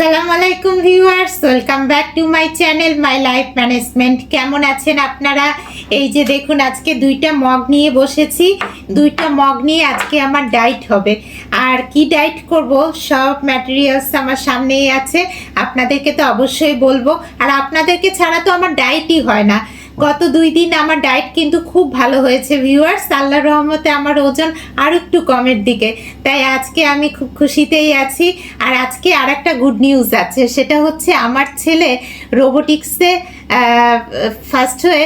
আসসালামু আলাইকুম viewers, welcome back to my channel my life management. কেমন আছেন আপনারা? এই যে দেখুন, আজকে দুইটা মগ নিয়ে বসেছি। দুইটা মগ নিয়ে আজকে আমার ডায়েট হবে। আর কি ডায়েট করব? সব ম্যাটেরিয়ালস আমার সামনেই আছে। আপনাদেরকে তো অবশ্যই বলব। আর আপনাদেরকে ছাড়া তো আমার ডায়েটই হয় না। গত দুই দিন আমার ডায়েট কিন্তু খুব ভালো হয়েছে ভিউয়ার্স আল্লাহ রহমতে আমার ওজন আর একটু কমের দিকে। তাই আজকে আমি খুব খুশিতেই আছি। আর আজকে আর একটা গুড নিউজ আছে, সেটা হচ্ছে আমার ছেলে রোবোটিক্সে ফার্স্ট হয়ে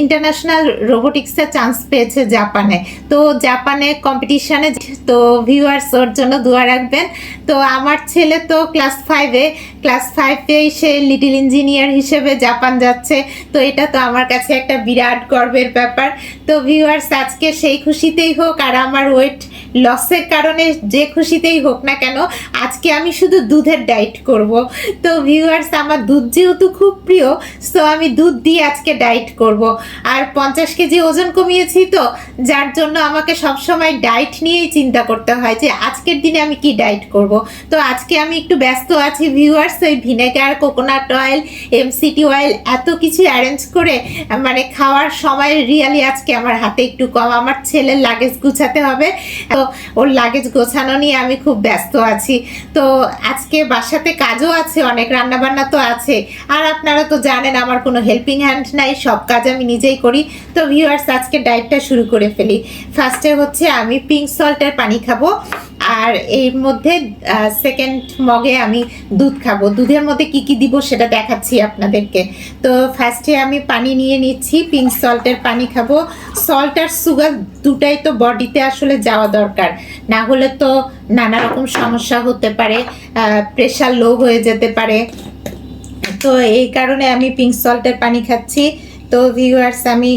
ইন্টারন্যাশনাল রোবোটিক্সে চান্স পেয়েছে জাপানে। তো জাপানে কম্পিটিশানে তো ভিউয়ার্স ওর জন্য দোয়া রাখবেন। তো আমার ছেলে তো ক্লাস ফাইভে ক্লাস ফাইভেই সে লিটিল ইঞ্জিনিয়ার হিসেবে জাপান যাচ্ছে। তো এটা তো আমার কাছে একটা বিরাট গর্বের ব্যাপার। তো ভিউয়ার্স আজকে সেই খুশিতেই হোক, আর আমার ওয়েট লসের কারণে যে খুশিতেই হোক না কেন, আজকে আমি শুধু দুধের ডায়েট করব। তো ভিউয়ার্স আমার দুধ যেহেতু খুব প্রিয় সো আমি দুধ দিয়ে আজকে ডায়েট করব। আর পঞ্চাশ কেজি ওজন কমিয়েছি তো, যার জন্য আমাকে সবসময় ডায়েট নিয়েই চিন্তা করতে হয় যে আজকের দিনে আমি কি ডায়েট করব। তো আজকে আমি একটু ব্যস্ত আছি ভিউয়ার্স ওই vinegar coconut oil MCT oil এত কিছু অ্যারেঞ্জ করে মানে খাওয়ার সময় রিয়ালি আজকে আমার হাতে একটু কম, আমার ছেলের লাগেজ গুছাতে হবে। তো ওর লাগেজ গোছানো নিয়ে আমি খুব ব্যস্ত আছি। তো আজকে বাসাতে কাজও আছে, অনেক রান্নাবান্না তো আছে। আর আপনারা তো জানেন আমার কোনো হেল্পিং হ্যান্ড নাই, সব কাজ আমি নিজেই করি। তো ভিউয়ার্স আজকে ডায়েটটা শুরু করে ফেলি। ফার্স্টে হচ্ছে আমি পিঙ্ক সল্টের পানি খাব। আর এর মধ্যে সেকেন্ড মগে আমি দুধ খাব। দুধের মধ্যে কি কি দিব সেটা দেখাচ্ছি আপনাদেরকে। তো ফার্স্টে আমি পানি নিয়ে নিচ্ছি পিঙ্ক সল্টের পানি খাব। সল্ট আর সুগার দুটাই তো বডিতে আসলে যাওয়া দরকার। না হলে তো নানা রকম সমস্যা হতে পারে প্রেশার লো হয়ে যেতে পারে। তো এই কারণে আমি পিঙ্ক সল্টের পানি খাচ্ছি। তো ভিউয়ার্স আমি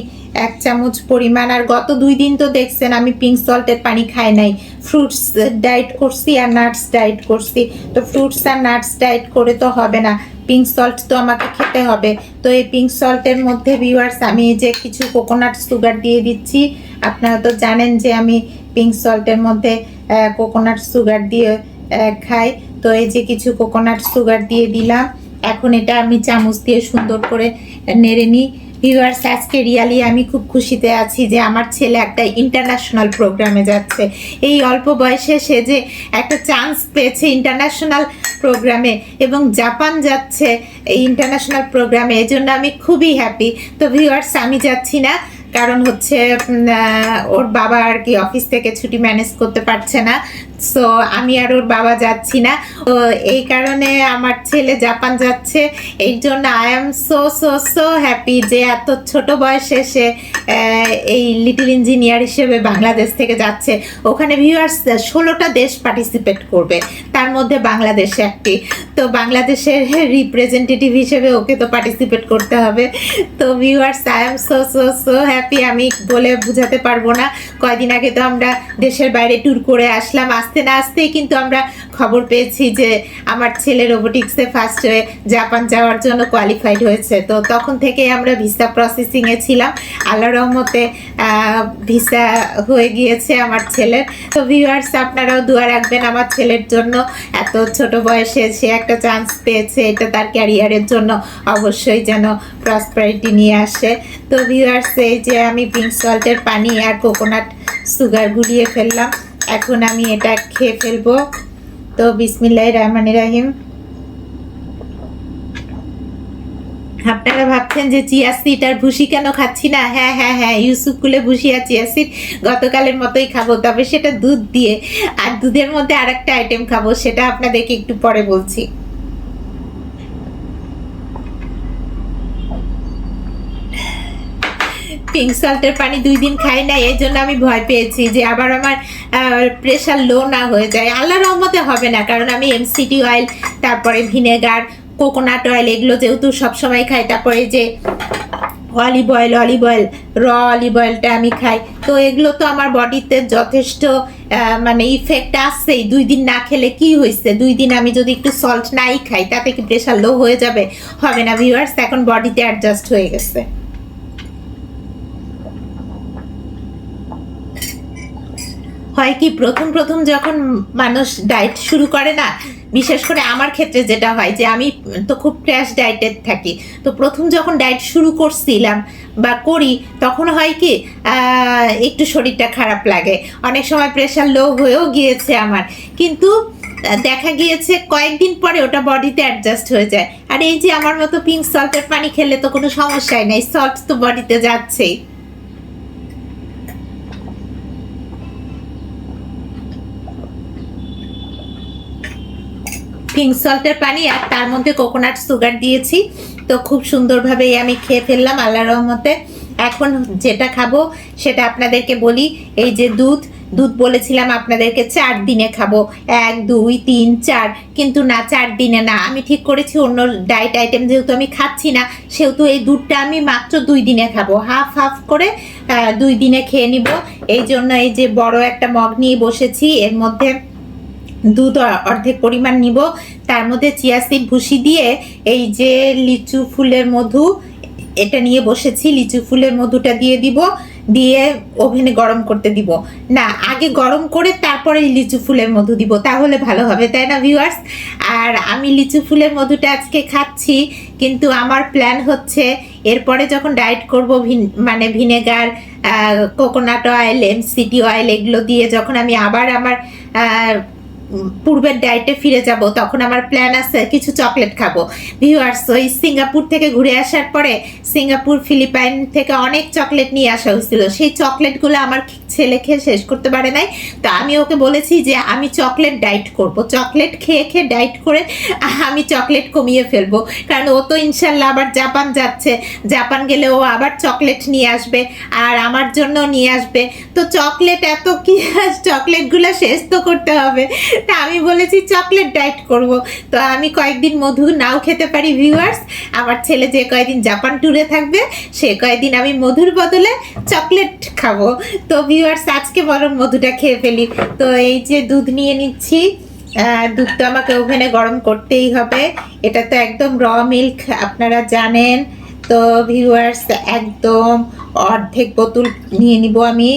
এক চামচ পরিমাণ, আর গত দুই দিন তো দেখছেন আমি পিঙ্ক সল্টের পানি খাই নাই। ফ্রুটস ডায়েট করছি আর নাটস ডায়েট করছি। তো ফ্রুটস আর নাটস ডায়েট করে তো হবে না। পিঙ্ক সল্ট তো আমাকে খেতে হবে। তো এই পিঙ্ক সল্টের মধ্যে ভিউয়ার্স আমি যে কিছু কোকোনাট সুগার দিয়ে দিচ্ছি। আপনারা তো জানেন যে আমি পিঙ্ক সল্টের মধ্যে কোকোনাট সুগার দিয়ে খাই। তো এই যে কিছু কোকোনাট সুগার দিয়ে দিলাম। এখন এটা আমি চামচ দিয়ে সুন্দর করে নেড়ে নিই। ভিউয়ার্স আজকে রিয়ালি আমি খুব খুশিতে আছি যে আমার ছেলে একটা ইন্টারন্যাশনাল প্রোগ্রামে যাচ্ছে। এই অল্প বয়সে সে যে একটা চান্স পেয়েছে ইন্টারন্যাশনাল প্রোগ্রামে এবং জাপান যাচ্ছে এই ইন্টারন্যাশনাল প্রোগ্রামে এই জন্য আমি খুবই হ্যাপি তো ভিউয়ার্স আমি যাচ্ছি না। কারণ হচ্ছে ওর বাবা আর কি অফিস থেকে ছুটি ম্যানেজ করতে পারছে না। সো আমি আর ওর বাবা যাচ্ছি না। তো এই কারণে আমার ছেলে জাপান যাচ্ছে। এই জন্য I am so so so happy যে এত ছোট বয়সে সে এই লিটল ইঞ্জিনিয়ার হিসেবে বাংলাদেশ থেকে যাচ্ছে। ওখানে ভিউয়ার্স ষোলোটা দেশ পার্টিসিপেট করবে। তার মধ্যে বাংলাদেশ একটি। তো বাংলাদেশের রিপ্রেজেন্টেটিভ হিসেবে ওকে তো পার্টিসিপেট করতে হবে। তো viewers I am so so so happy আমি বলে বোঝাতে পারব না। কয়দিন আগে তো আমরা দেশের বাইরে ট্যুর করে আসলাম। আসতে না আসতেই কিন্তু আমরা খবর পেয়েছি যে আমার ছেলে রোবোটিক্সে ফার্স্ট হয়ে জাপান যাওয়ার জন্য কোয়ালিফাইড হয়েছে। তো তখন থেকে আমরা ভিসা প্রসেসিংয়ে ছিলাম। আল্লাহ রহমতে ভিসা হয়ে গিয়েছে আমার ছেলের। তো ভিউয়ার্স আপনারাও দোয়া রাখবেন আমার ছেলের জন্য। এত ছোট বয়সে সে একটা চান্স পেয়েছে, এটা তার ক্যারিয়ারের জন্য অবশ্যই যেন প্রসপারিটি নিয়ে আসে। তো ভিউয়ার্স এই যে আমি পিঙ্ক সল্টের পানি আর কোকোনাট সুগার গুলিয়ে ফেললাম। এখন আমি এটা খেয়ে ফেলব। তো বিসমিল্লাহ রহমান রাহিম। আপনারা ভাবছেন যে চিয়া সিড আর ভুসি কেন খাচ্ছি না? হ্যাঁ হ্যাঁ হ্যাঁ ইউসুফ কুলে ভুসি আর চিয়া সিড গতকালের মতোই খাব। তবে সেটা দুধ দিয়ে আর দুধের মধ্যে আর একটা আইটেম খাব, সেটা আপনাদেরকে একটু পরে বলছি। পিঙ্ক সল্টের পানি দুই দিন খাই না এই জন্য আমি ভয় পেয়েছি যে আবার আমার প্রেশার লো না হয়ে যায়। আল্লাহ রহমতে হবে না, কারণ আমি এমসিটি অয়েল তারপরে ভিনেগার কোকোনাট অয়েল এগুলো যেহেতু সবসময় খাই, তারপরে যে অলিভ অয়েল অলিভ অয়েল র অলিভ অয়েলটা আমি খাই। তো এগুলো তো আমার বডিতে যথেষ্ট মানে ইফেক্ট আসছেই দুই দিন না খেলে কি হয়েছে দুই দিন আমি যদি একটু সল্ট নাই খাই, তাতে কি প্রেশার লো হয়ে যাবে? হবে না ভিউয়ার্স এখন বডিতে অ্যাডজাস্ট হয়ে গেছে। হয় কি প্রথম প্রথম যখন মানুষ ডায়েট শুরু করে না, বিশেষ করে আমার ক্ষেত্রে যেটা হয় যে আমি তো খুব ক্র্যাশ ডায়েটে থাকি, তো প্রথম যখন ডায়েট শুরু করছিলাম বা করি, তখন হয় কি একটু শরীরটা খারাপ লাগে। অনেক সময় প্রেশার লো হয়েও গিয়েছে আমার। কিন্তু দেখা গিয়েছে কয়েকদিন পরে ওটা বডিতে অ্যাডজাস্ট হয়ে যায়। আর এই যে আমার মতো পিঙ্ক সল্টের পানি খেলে তো কোনো সমস্যাই নেই সল্ট তো বডিতে যাচ্ছেই। পিঙ্ক সল্টের পানি আর তার মধ্যে কোকোনাট সুগার দিয়েছি। তো খুব সুন্দরভাবেই আমি খেয়ে ফেললাম আল্লাহ রহমতে। এখন যেটা খাব সেটা আপনাদেরকে বলি, এই যে দুধ দুধ বলেছিলাম আপনাদেরকে চার দিনে খাব। এক, দুই, তিন, চার, কিন্তু না, চার দিনে না। আমি ঠিক করেছি অন্য ডায়েট আইটেম যেহেতু আমি খাচ্ছি না, সেহেতু এই দুধটা আমি মাত্র দুই দিনে খাব। হাফ হাফ করে দুই দিনে খেয়ে নিব। এই জন্য এই যে বড় একটা মগ নিয়ে বসেছি, এর মধ্যে দুধ অর্ধেক পরিমাণ নিব। তার মধ্যে চিয়া সিড ভুসি দিয়ে এই যে লিচু ফুলের মধু, এটা নিয়ে বসেছি, লিচু ফুলের মধুটা দিয়ে দিব, দিয়ে ওভেনে গরম করতে দিব। না, আগে গরম করে তারপরে লিচু ফুলের মধু দিব, তাহলে ভালো হবে, তাই না ভিউয়ার্স আর আমি লিচু ফুলের মধুটা আজকে খাচ্ছি, কিন্তু আমার প্ল্যান হচ্ছে, এরপরে যখন ডায়েট করব মানে vinegar coconut oil MCT oil এগুলো দিয়ে যখন আমি আবার আমার পূর্বের ডায়েটে ফিরে যাব, তখন আমার প্ল্যান আছে কিছু চকলেট খাব। ভিউয়ার্স ওই সিঙ্গাপুর থেকে ঘুরে আসার পরে সিঙ্গাপুর, ফিলিপাইন থেকে অনেক চকলেট নিয়ে আসা হয়েছিল। সেই চকলেটগুলো আমার ছেলে খেয়ে শেষ করতে পারে নাই। তো আমি ওকে বলেছি যে আমি চকলেট ডায়েট করব। চকলেট খেয়ে খেয়ে ডায়েট করে আমি চকলেট কমিয়ে ফেলব। কারণ ও তো ইনশাল্লাহ আবার জাপান যাচ্ছে। জাপান গেলে ও আবার চকলেট নিয়ে আসবে আর আমার জন্য নিয়ে আসবে। তো চকলেট এত কি চকলেটগুলো শেষ তো করতে হবে। তা আমি বলেছি চকলেট ডায়েট করব। তো আমি কয়েকদিন মধু নাও খেতে পারি ভিউয়ার্স আমার ছেলে যে কয়েকদিন জাপান ট্যুরে থাকবে, সে কয়েকদিন আমি মধুর বদলে চকলেট খাব। তো ভিউয়ার্স আজকে বরং মধুটা খেয়ে ফেলি। তো এই যে দুধ নিয়ে নিচ্ছি দুধ তো আমাকে ওভেনে গরম করতেই হবে। এটা তো একদম র মিল্ক আপনারা জানেন। তো ভিউয়ার্স একদম অর্ধেক বোতল নিয়ে নিব আমি।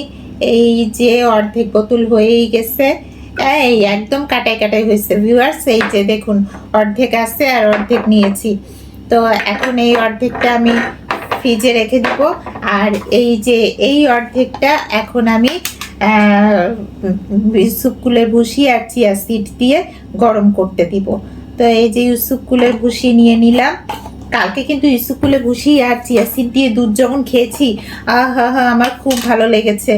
এই যে অর্ধেক বোতল হয়েই গেছে। এই, একদম কাটাই কাটাই হয়েছে। ভিউয়ার্স এই যে দেখুন, অর্ধেক আছে আর অর্ধেক নিয়েছি। তো এখন এই অর্ধেকটা আমি ফ্রিজে রেখে দিব। আর এই যে এই অর্ধেকটা এখন আমি ইউসুফ কুলের ভুসি আর চিয়া সিড দিয়ে গরম করতে দিব। তো এই যে ইউসুফ কুলের ভুসি নিয়ে নিলাম। কালকে কিন্তু ইউসুফ কুলের ভুসি আর চিয়া সিড দিয়ে দুধ যখন খেয়েছি, আহা হা আমার খুব ভালো লেগেছে।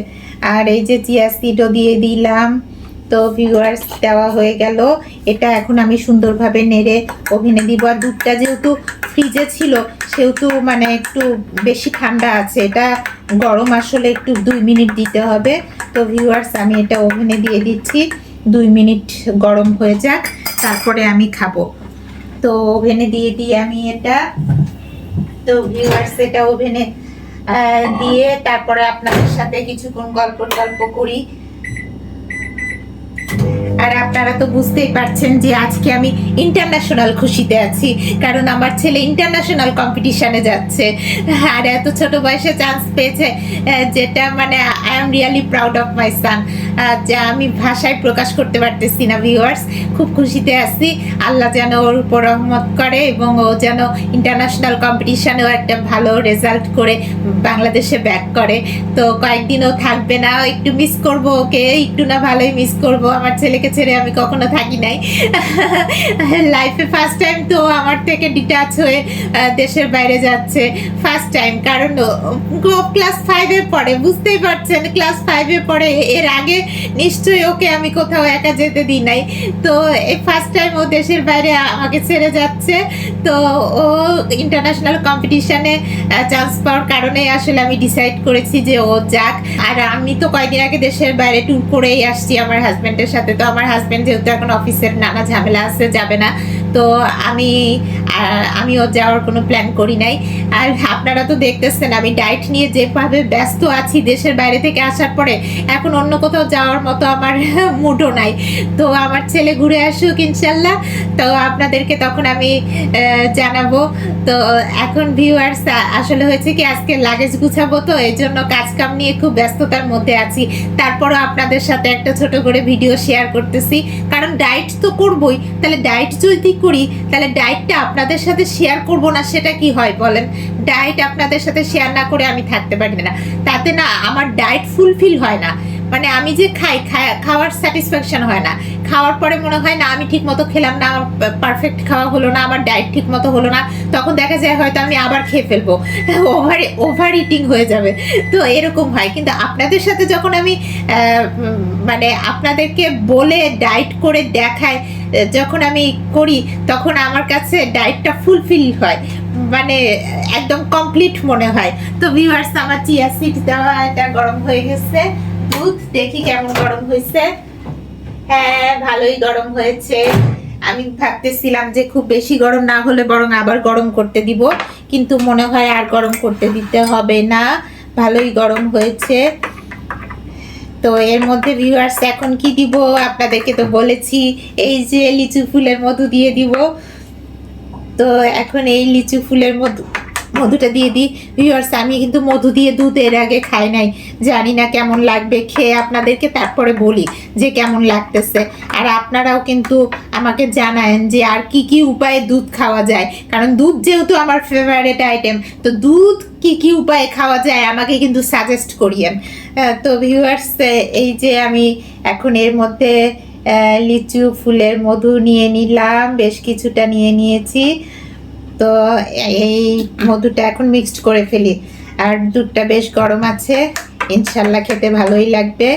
আর এই যে চিয়া সিডও দিয়ে দিলাম। তো ভিউয়ার্স দেওয়া হয়ে গেল। এটা এখন আমি সুন্দরভাবে নেড়ে ওভেনে দিব। আর দুধটা যেহেতু ফ্রিজে ছিল, সেহেতু মানে একটু বেশি ঠান্ডা আছে। এটা গরম আসলে একটু দুই মিনিট দিতে হবে। তো ভিউয়ার্স আমি এটা ওভেনে দিয়ে দিচ্ছি। দুই মিনিট গরম হয়ে যাক, তারপরে আমি খাব। তো ওভেনে দিয়ে দিয়ে আমি এটা। তো ভিউয়ার্স এটা ওভেনে দিয়ে তারপরে আপনাদের সাথে কিছুক্ষণ গল্প টল্প করি। আর আপনারা তো বুঝতেই পারছেন যে আজকে আমি ইন্টারন্যাশনাল খুশিতে আছি, কারণ আমার ছেলে ইন্টারন্যাশনাল কম্পিটিশনে যাচ্ছে। আর এত ছোট বয়সে চান্স পেয়েছে যেটা মানে I am really proud of my son যা আমি ভাষায় প্রকাশ করতে পারতেছি না ভিউয়ার্স খুব খুশিতে আছি। আল্লাহ যেন ওর উপর রহমত করে এবং ও যেন ইন্টারন্যাশনাল কম্পিটিশানেও একটা ভালো রেজাল্ট করে বাংলাদেশে ব্যাক করে। তো কয়েকদিনও থাকবে না, একটু মিস করব ওকে, একটু না ভালোই মিস করব। আমার ছেলেকে ছেড়ে আমি কখনো থাকি নাই। লাইফে ফার্স্ট টাইম তো আমার থেকে ডিটাচ হয়ে দেশের বাইরে যাচ্ছে। ফার্স্ট টাইম কারণ ক্লাস ফাইভে পড়ে, বুঝতেই পারছেন ক্লাস ফাইভে পড়ে। এর আগে নিশ্চয়ই ওকে আমি কোথাও একা যেতে দিই নাই। তো এই ফার্স্ট টাইম ও দেশের বাইরে আমাকে ছেড়ে যাচ্ছে। তো ও ইন্টারন্যাশনাল কম্পিটিশনে চান্স পাওয়ার কারণেই আসলে আমি ডিসাইড করেছি যে ও যাক। আর আমি তো কয়েকদিন আগে দেশের বাইরে ট্যুর করেই আসছি আমার হাজব্যান্ডের সাথে। তো আমার হাজব্যান্ড যেহেতু এখন অফিসের নানা ঝামেলা আছে, যাবে না। তো আমি আমিও যাওয়ার কোনো প্ল্যান করি নাই। আর আপনারা তো দেখতেছেন, আমি ডায়েট নিয়ে যেভাবে ব্যস্ত আছি দেশের বাইরে থেকে আসার পরে, এখন অন্য কোথাও যাওয়ার মতো আমার মুডও নাই। তো আমার ছেলে ঘুরে আসুক ইনশাল্লাহ। তো আপনাদেরকে তখন আমি জানাব। তো এখন ভিউয়ার্স আসলে হয়েছে কি, আজকে লাগেজ গুছাবো তো এই জন্য কাজ কাম নিয়ে খুব ব্যস্ততার মধ্যে আছি। তারপরও আপনাদের সাথে একটা ছোট করে ভিডিও শেয়ার করতেছি। কারণ ডায়েট তো করবই। তাহলে ডায়েট যদি করি, তাহলে ডায়েটটা আপনাদের সাথে শেয়ার করব না, সেটা কি হয় বলেন? ডায়েট আপনাদের সাথে শেয়ার না করে আমি থাকতে পারি না। তাতে না, আমার ডায়েট ফুলফিল হয় না। মানে আমি যে খাই খাওয়ার স্যাটিসফ্যাকশন হয় না। খাওয়ার পরে মনে হয় না আমি ঠিক মতো খেলাম না আমার পারফেক্ট খাওয়া হলো না আমার ডায়েট ঠিক মতো হলো না। তখন দেখা যায় হয়তো আমি আবার খেয়ে ফেলব। ওভার ওভার ইটিং হয়ে যাবে। তো এরকম হয়। কিন্তু আপনাদের সাথে যখন আমি মানে আপনাদেরকে বলে ডায়েট করে আহ, যখন আমি করি তখন আমার কাছে ডায়েটটা ফুলফিল হয়। মানে একদম কমপ্লিট মনে হয়। তো ভিউয়ার্স আমার চিয়া সিড দেওয়া এটা গরম হয়ে গেছে। দুধ, দেখি কেমন গরম হয়েছে। হ্যাঁ ভালোই গরম হয়েছে। আমি ভাবতেছিলাম যে খুব বেশি গরম না হলে বরং আবার গরম করতে দিব, কিন্তু মনে হয় আর গরম করতে দিতে হবে না। ভালোই গরম হয়েছে। তো এর মধ্যে ভিউয়ার্স এখন কি দিব? আপনাদেরকে তো বলেছি, এই যে লিচু ফুলের মধু দিয়ে দিব। তো এখন এই লিচু ফুলের মধু মধুটা দিয়ে দিই। ভিউয়ার্স আমি কিন্তু মধু দিয়ে দুধ এর আগে খাই নাই। জানি না কেমন লাগবে, খেয়ে আপনাদেরকে তারপরে বলি যে কেমন লাগতেছে। আর আপনারাও কিন্তু আমাকে জানায়েন যে আর কি কি উপায়ে দুধ খাওয়া যায়। কারণ দুধ যেহেতু আমার ফেভারিট আইটেম তো দুধ কি কি উপায়ে খাওয়া যায় আমাকে কিন্তু সাজেস্ট করিয়েন। তো ভিউয়ার্স এই যে আমি এখন এর মধ্যে লিচু ফুলের মধু নিয়ে নিলাম, বেশ কিছুটা নিয়ে নিয়েছি। তো এই মধুটা এখন মিক্সড করে ফেলি। আর দুধটা বেশ গরম আছে, ইনশাল্লাহ খেতে ভালোই লাগবে।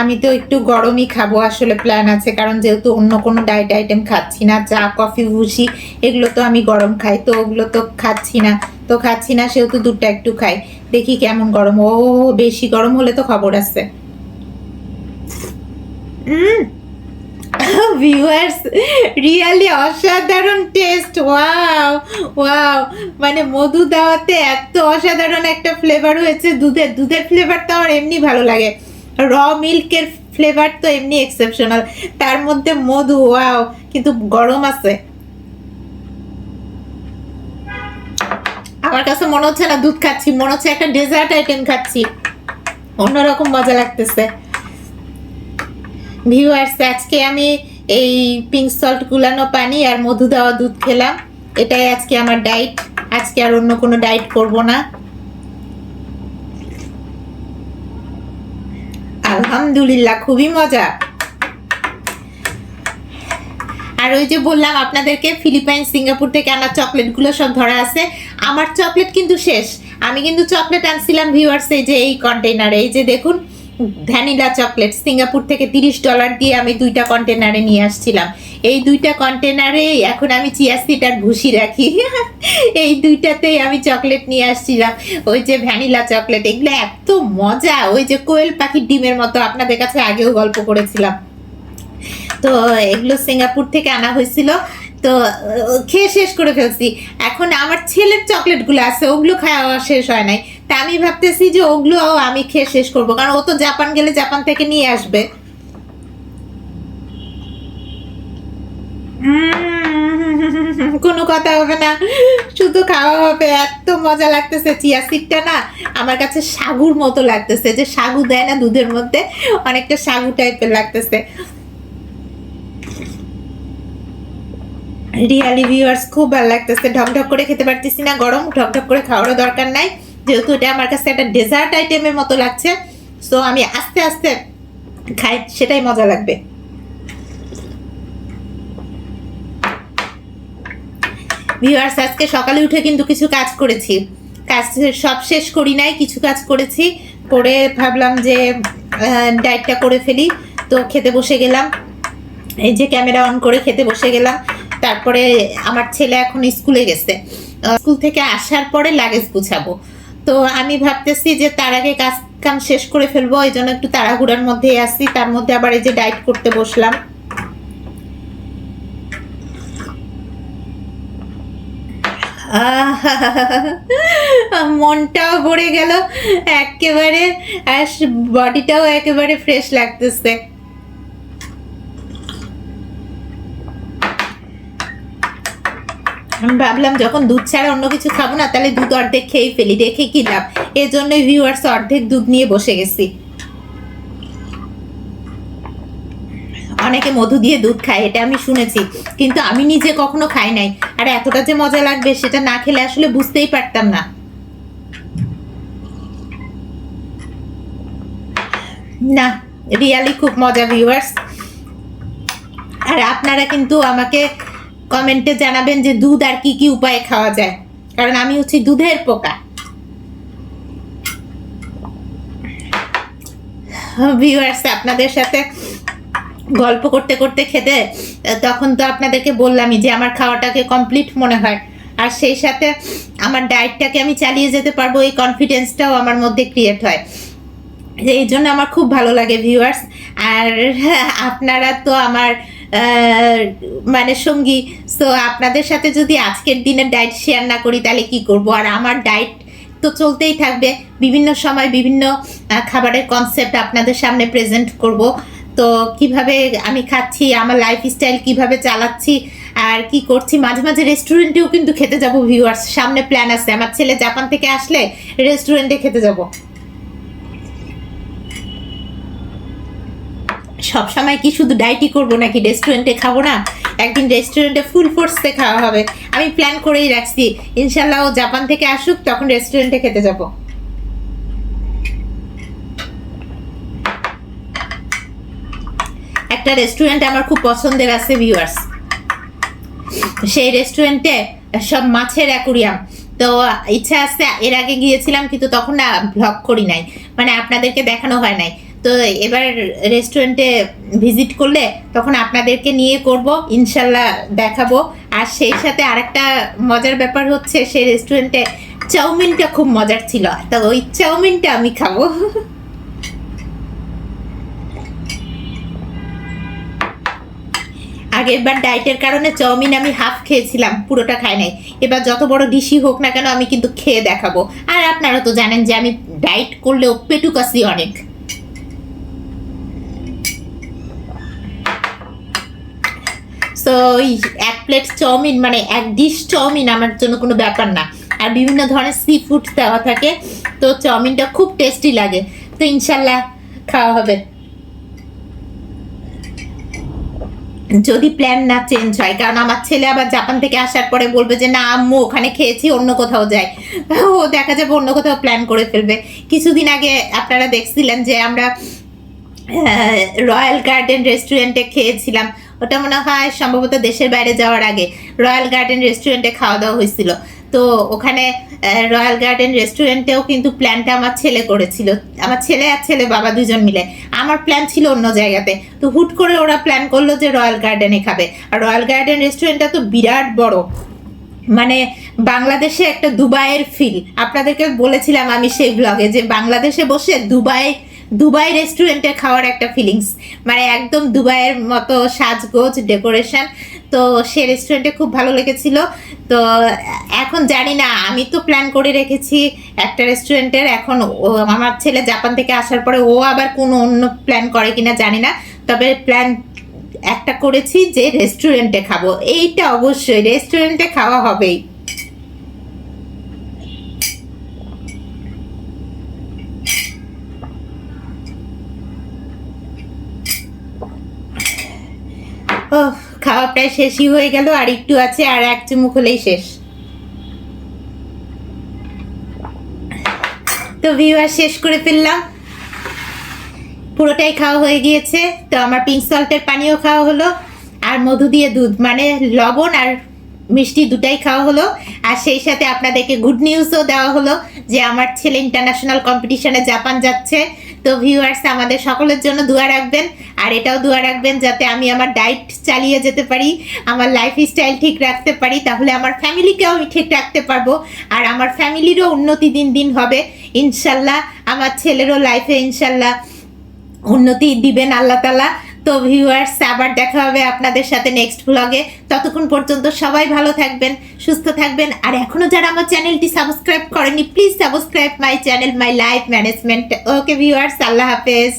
আমি তো একটু গরমই খাব, আসলে প্ল্যান আছে, কারণ যেহেতু অন্য কোনো ডায়েট আইটেম খাচ্ছি না, চা, কফি, ভুসি, এগুলো তো আমি গরম খাই, তো ওগুলো তো খাচ্ছি না। তো খাচ্ছি না, সেহেতু দুধটা একটু খাই। দেখি কেমন গরম। ও, বেশি গরম হলে তো খবর আছে। ভিউয়ার্স রিয়ালি অসাধারণ টেস্ট ওয়াও ওয়াও মানে মধু দেওয়াতে এত অসাধারণ একটা ফ্লেভার হয়েছে, দুধের দুধের ফ্লেভার তো আমার এমনি ভালো লাগে। র মিল্কের ফ্লেভার তো এমনি এক্সেপশনাল তার মধ্যে মধু ওয়াও কিন্তু গরম আছে। আমার কাছে মনে হচ্ছে না দুধ খাচ্ছি, মনে হচ্ছে একটা ডেজার্ট আইটেম খাচ্ছি। অন্যরকম মজা লাগতেছে। ভিউয়ার্স আজকে আমি এই পিঙ্ক সল্ট গুলানো পানি আর মধু দেওয়া দুধ খেলাম। এটাই আজকে আমার ডায়েট আজকে আর অন্য কোনো ডায়েট করব না। আলহামদুলিল্লাহ, খুবই মজা। আর ওই যে বললাম, আপনাদেরকে ফিলিপাইন, সিঙ্গাপুর থেকে আনা চকলেটগুলো সব ধরা আছে। আমার চকলেট কিন্তু শেষ। আমি কিন্তু চকলেট আনছিলাম ভিউয়ার্স এই যে এই কন্টেনারে এই যে দেখুন ভ্যানিলা চকলেট সিঙ্গাপুর থেকে তিরিশ ডলার দিয়ে আমি দুইটা কন্টেনারে নিয়ে আসছিলাম। এই দুইটা কন্টেনারে এখন আমি চিয়া সিড আর ভুসি রাখি। এই দুইটাতেই আমি চকলেট নিয়ে আসছিলাম। ওই যে ভ্যানিলা চকলেট, এগুলো এত মজা। ওই যে কোয়েল পাখির ডিমের মতো আপনাদের কাছে আগেও গল্প করেছিলাম। তো এগুলো সিঙ্গাপুর থেকে আনা হয়েছিল। তো, খেয়ে শেষ করে ফেলছি। এখন আমার ছেলের চকলেটগুলো আছে, ওগুলো খাওয়া শেষ হয় নাই। তা আমি ভাবতেছি যে ওগুলো আমি খেয়ে শেষ করব, কারণ ও তো জাপান গেলে জাপান থেকে নিয়ে আসবে। কোনো কথা হবে না। শুধু খাওয়া হবে, এত মজা লাগতেছে। চিয়া সিডটা না আমার কাছে সাগুর মতো লাগতেছে, যে সাগু দেয় না দুধের মধ্যে, অনেকটা সাগু টাইপের লাগতেছে। রিয়ালি ভিউয়ার্স খুব ভালো লাগতেছে। ঢকঢক করে খেতে পারতেছি না, গরম, ঢকঢক করে খাওয়ারও দরকার নাই। যেহেতু এটা আমার কাছে একটা ডেজার্ট আইটেমের মতো লাগছে সো আমি আস্তে আস্তে খাই, সেটাই মজা লাগবে। ভিউয়ার্স আজকে সকালে উঠে কিন্তু কিছু কাজ করেছি। কাজ সব শেষ করি নাই, কিছু কাজ করেছি। করে ভাবলাম যে ডায়েটটা করে ফেলি। তো খেতে বসে গেলাম। এই যে ক্যামেরা অন করে খেতে বসে গেলাম। তারপরে আমার ছেলে এখন স্কুলে গেছে। স্কুল থেকে আসার পরে লাগেজ গুছাবো। তো আমি ভাবতেছি যে তার আগে কাজ কাম শেষ করে ফেলব, এই জন্য একটু তাড়াহুড়ার মধ্যেই আসছি তার মধ্যে আবার এই যে ডায়েট করতে বসলাম। মনটাও ভরে গেল। একেবারে আর বডিটাও একেবারে ফ্রেশ লাগতেছে। আমি ভাবলাম, যখন দুধ ছাড়া অন্য কিছু খাব না, তাহলে দুধ অর্ধেক খেয়েই ফেলি রেখে কি লাভ? এর জন্য ভিউয়ার্স অর্ধেক দুধ নিয়ে বসে গেছি। অনেকে মধু দিয়ে দুধ খায়, এটা আমি শুনেছি, কিন্তু আমি নিজে কখনো খাই নাই। আর এতটা যে মজা লাগবে, সেটা না খেলে আসলে বুঝতেই পারতাম না। না, রিয়ালি খুব মজা ভিউয়ার্স আর আপনারা কিন্তু আমাকে কমেন্টে জানাবেন যে দুধ আর কি কি উপায়ে খাওয়া যায়। কারণ আমি হচ্ছি দুধের পোকা। ভিউয়ার্স আপনাদের সাথে গল্প করতে করতে খেতে, তখন তো আপনাদেরকে বললামই যে আমার খাওয়াটাকে কমপ্লিট মনে হয়। আর সেই সাথে আমার ডায়েটটাকে আমি চালিয়ে যেতে পারব, এই কনফিডেন্সটাও আমার মধ্যে ক্রিয়েট হয়। এই জন্য আমার খুব ভালো লাগে ভিউয়ার্স আর আপনারা তো আমার মানে সঙ্গী তো আপনাদের সাথে যদি আজকের দিনের ডায়েট শেয়ার না করি, তাহলে কি করব? আর আমার ডায়েট তো চলতেই থাকবে। বিভিন্ন সময় বিভিন্ন খাবারের কনসেপ্ট আপনাদের সামনে প্রেজেন্ট করব। তো কীভাবে আমি খাচ্ছি, আমার লাইফস্টাইল কীভাবে চালাচ্ছি, আর কি করছি, মাঝে মাঝে রেস্টুরেন্টেও কিন্তু খেতে যাব ভিউয়ার্স সামনে প্ল্যান আছে। আমার ছেলে জাপান থেকে আসলে রেস্টুরেন্টে খেতে যাব। সব সময় কি শুধু ডাইটই করব নাকি রেস্টুরেন্টে খাব না? একদিন রেস্টুরেন্টে ফুল ফোর্সে খাওয়া হবে। আমি প্ল্যান করেই রাখছি। ইনশাল্লাহ ও জাপান থেকে আসুক, তখন রেস্টুরেন্টে খেতে যাব। একটা রেস্টুরেন্ট আমার খুব পছন্দের আছে ভিউয়ার্স সেই রেস্টুরেন্টে সব মাছের অ্যাকুরিয়াম তো ইচ্ছা আছে, এর আগে গিয়েছিলাম, কিন্তু তখন না ব্লগ করি নাই। মানে আপনাদেরকে দেখানো হয় নাই। তো এবার রেস্টুরেন্টে ভিজিট করলে তখন আপনাদেরকে নিয়ে করব, ইনশাল্লাহ দেখাবো। আর সেই সাথে আরেকটা মজার ব্যাপার হচ্ছে, সেই রেস্টুরেন্টে চাউমিনটা খুব মজার ছিল। তো ওই চাউমিনটা আমি খাব। আগেরবার ডায়েটের কারণে চাউমিন আমি হাফ খেয়েছিলাম, পুরোটা খাই নাই। এবার যত বড় ডিশই হোক না কেন আমি কিন্তু খেয়ে দেখাবো। আর আপনারা তো জানেন যে আমি ডায়েট করলেও পেটুকাসি অনেক। সো ওই এক প্লেট চাউমিন মানে এক ডিশ চাউমিন আমার জন্য কোনো ব্যাপার না। আর বিভিন্ন ধরনের সি ফুড দেওয়া থাকে, তো চাউমিনটা খুব টেস্টি লাগে। তো ইনশাল্লাহ খাওয়া হবে। যদি প্ল্যান না চেঞ্জ হয়, কারণ আমার ছেলে আবার জাপান থেকে আসার পরে বলবে যে, না, আম্মু, ওখানে খেয়েছি, অন্য কোথাও যাই। ও দেখা যাবে অন্য কোথাও প্ল্যান করে ফেলবে। কিছুদিন আগে আপনারা দেখছিলেন যে আমরা রয়্যাল গার্ডেন রেস্টুরেন্টে খেয়েছিলাম। ওটা মনে হয় সম্ভবত দেশের বাইরে যাওয়ার আগে রয়্যাল গার্ডেন রেস্টুরেন্টে খাওয়া দাওয়া হয়েছিল। তো ওখানে রয়্যাল গার্ডেন রেস্টুরেন্টেও কিন্তু প্ল্যানটা আমার ছেলে করেছিল। আমার ছেলে আর ছেলে বাবা দুজন মিলে। আমার প্ল্যান ছিল অন্য জায়গাতে। তো হুট করে ওরা প্ল্যান করল যে রয়্যাল গার্ডেনে খাবে। আর রয়্যাল গার্ডেন রেস্টুরেন্টটা তো বিরাট বড়। মানে বাংলাদেশে একটা দুবাইয়ের ফিল আপনাদেরকে বলেছিলাম আমি সেই ব্লগে যে বাংলাদেশে বসে দুবাই দুবাই রেস্টুরেন্টে খাওয়ার একটা ফিলিংস মানে একদম দুবাইয়ের মতো সাজগোজ ডেকোরেশন তো সে রেস্টুরেন্টে খুব ভালো লেগেছিল। তো এখন জানি না, আমি তো প্ল্যান করে রেখেছি একটা রেস্টুরেন্টের এখন আমার ছেলে জাপান থেকে আসার পরে ও আবার কোনো অন্য প্ল্যান করে কিনা জানি না। তবে প্ল্যান একটা করেছি যে রেস্টুরেন্টে খাব। এইটা অবশ্যই রেস্টুরেন্টে খাওয়া হবেই ও প্রায় শেষই হয়ে গেল, আর একটু আছে, আর এক চুমুক হলেই শেষ। তো ভিউয়ার শেষ করে ফেললাম। পুরোটাই খাওয়া হয়ে গিয়েছে। তো আমার পিঙ্ক সল্টের পানিও খাওয়া হলো, আর মধু দিয়ে দুধ মানে লবণ আর মিষ্টি দুটাই খাওয়া হলো। আর সেই সাথে আপনাদেরকে গুড নিউজও দেওয়া হলো যে আমার ছেলে ইন্টারন্যাশনাল কম্পিটিশনে জাপান যাচ্ছে। তো ভিউয়ার্স আমাদের সকলের জন্য দোয়া রাখবেন। আর এটাও দোয়া রাখবেন যাতে আমি আমার ডায়েট চালিয়ে যেতে পারি, আমার লাইফ স্টাইল ঠিক রাখতে পারি, তাহলে আমার ফ্যামিলিকেও আমি ঠিক রাখতে পারব। আর আমার ফ্যামিলিরও উন্নতি দিন দিন হবে। ইনশাল্লাহ, আমার ছেলেরও লাইফে ইনশাল্লাহ উন্নতি দিবেন আল্লাহ তালা তো ভিউয়ার্স আবার দেখা হবে আপনাদের সাথে নেক্সট ব্লগে ততক্ষণ পর্যন্ত সবাই ভালো থাকবেন, সুস্থ থাকবেন। আর এখনও যারা আমার চ্যানেলটি সাবস্ক্রাইব করেনি please subscribe my channel my life management okay viewers আল্লাহ হাফেজ।